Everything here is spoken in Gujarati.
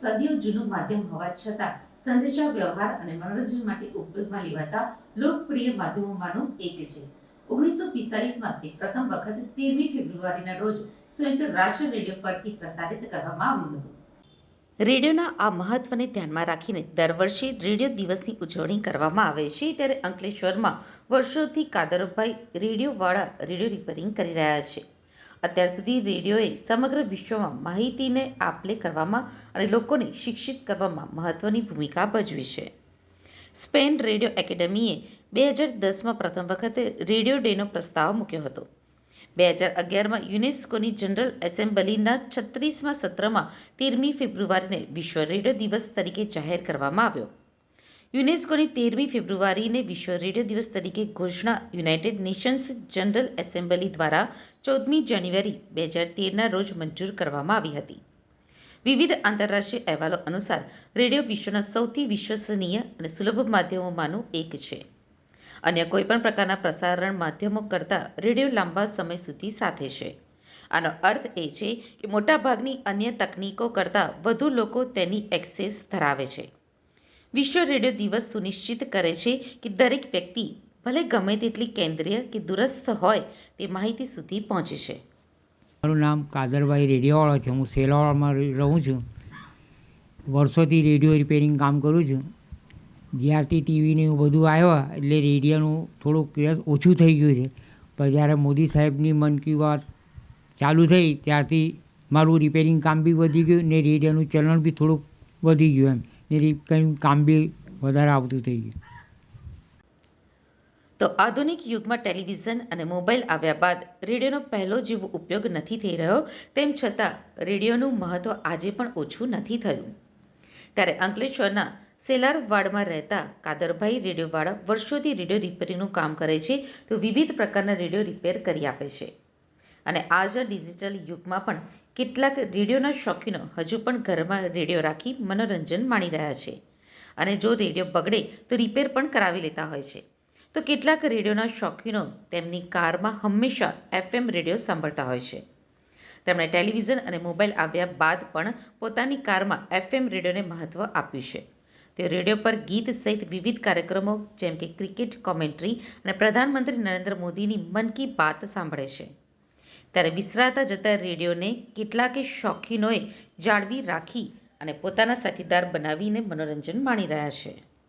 સદીઓ જૂનું માધ્યમ હોવા છતાં સંદેશા વ્યવહાર અને મનોરંજન માટે ઉપયોગમાં લેવાતા લોકપ્રિય માધ્યમોમાંનું એક છે. ઓગણીસો પિસ્તાલીસમાં તે પ્રથમ વખત તેરમી ફેબ્રુઆરીના રોજ સંયુક્ત રાષ્ટ્ર રેડિયો પરથી પ્રસારિત કરવામાં આવ્યું હતું. રેડિયોના આ મહત્વને ધ્યાનમાં રાખીને દર વર્ષે રેડિયો દિવસની ઉજવણી કરવામાં આવે છે, ત્યારે અંકલેશ્વરમાં વર્ષોથી કાદરભાઈ રેડિયોવાળા રેડિયો રિપેરિંગ કરી રહ્યા છે. અત્યાર સુધી રેડિયોએ સમગ્ર વિશ્વમાં માહિતીને આપલે કરવામાં અને લોકોને શિક્ષિત કરવામાં મહત્ત્વની ભૂમિકા ભજવી છે. સ્પેન રેડિયો એકેડમીએ બે હજાર દસમાં પ્રથમ વખતે રેડિયો ડેનો પ્રસ્તાવ મૂક્યો હતો. બે હજાર અગિયારમાં યુનેસ્કોની જનરલ એસેમ્બલીના છત્રીસમાં સત્રમાં તેરમી ફેબ્રુઆરીને વિશ્વ રેડિયો દિવસ તરીકે જાહેર કરવામાં આવ્યો. યુનેસ્કોની તેરમી ફેબ્રુઆરીને વિશ્વ રેડિયો દિવસ તરીકે ઘોષણા યુનાઇટેડ નેશન્સ જનરલ એસેમ્બલી દ્વારા ચૌદમી જાન્યુઆરી બે હજાર તેરના રોજ મંજૂર કરવામાં આવી હતી. વિવિધ આંતરરાષ્ટ્રીય અહેવાલો અનુસાર રેડિયો વિશ્વના સૌથી વિશ્વસનીય અને સુલભ માધ્યમોમાંનું એક છે. અન્ય કોઈપણ પ્રકારના પ્રસારણ માધ્યમો કરતાં રેડિયો લાંબા સમય સુધી સાથે છે. આનો અર્થ એ છે કે મોટાભાગની અન્ય તકનીકો કરતાં વધુ લોકો તેની એક્સેસ ધરાવે છે. વિશ્વ રેડિયો દિવસ સુનિશ્ચિત કરે છે કે દરેક વ્યક્તિ ભલે ગમે તેટલી કેન્દ્રીય કે દૂરસ્થ હોય તે માહિતી સુધી પહોંચે છે. મારું નામ કાદરભાઈ રેડિયોવાળો છે. હું સેલાવાળામાં રહું છું. વર્ષોથી રેડિયો રિપેરિંગ કામ કરું છું. જ્યારથી ટીવીને એવું બધું આવ્યા એટલે રેડિયોનું થોડુંક ક્રેઝ ઓછું થઈ ગયું છે. પણ જ્યારે મોદી સાહેબની મન કી વાત ચાલુ થઈ ત્યારથી મારું રિપેરિંગ કામ બી વધી ગયું ને રેડિયોનું ચલણ બી થોડુંક વધી ગયું એમ. ને કંઈ કામ બી વધારે આવતું થઈ ગયું. તો આધુનિક યુગમાં ટેલિવિઝન અને મોબાઈલ આવ્યા બાદ રેડિયોનો પહેલો જેવો ઉપયોગ નથી થઈ રહ્યો, તેમ છતાં રેડિયોનું મહત્ત્વ આજે પણ ઓછું નથી થયું. ત્યારે અંકલેશ્વરના સેલારવાડમાં રહેતા કાદરભાઈ રેડિયોવાળા વર્ષોથી રેડિયો રિપેરિંગનું કામ કરે છે, તો વિવિધ પ્રકારના રેડિયો રિપેર કરી આપે છે. અને આજના ડિજિટલ યુગમાં પણ કેટલાક રેડિયોના શોખીનો હજુ પણ ઘરમાં રેડિયો રાખી મનોરંજન માણી રહ્યા છે. અને જો રેડિયો બગડે તો રિપેર પણ કરાવી લેતા હોય છે. તો કેટલાક રેડિયોના શોખીનો તેમની કારમાં હંમેશા એફએમ રેડિયો સાંભળતા હોય છે. તેમણે ટેલિવિઝન અને મોબાઈલ આવ્યા બાદ પણ પોતાની કારમાં એફએમ રેડિયોને મહત્ત્વ આપ્યું છે. તે રેડિયો પર ગીત સહિત વિવિધ કાર્યક્રમો, જેમ કે ક્રિકેટ કોમેન્ટ્રી અને પ્રધાનમંત્રી નરેન્દ્ર મોદીની મન કી બાત સાંભળે છે. ત્યારે વિસરાતા જતા રેડિયોને કેટલાકે શોખીનોએ જાળવી રાખી અને પોતાના સાથીદાર બનાવીને મનોરંજન માણી રહ્યા છે.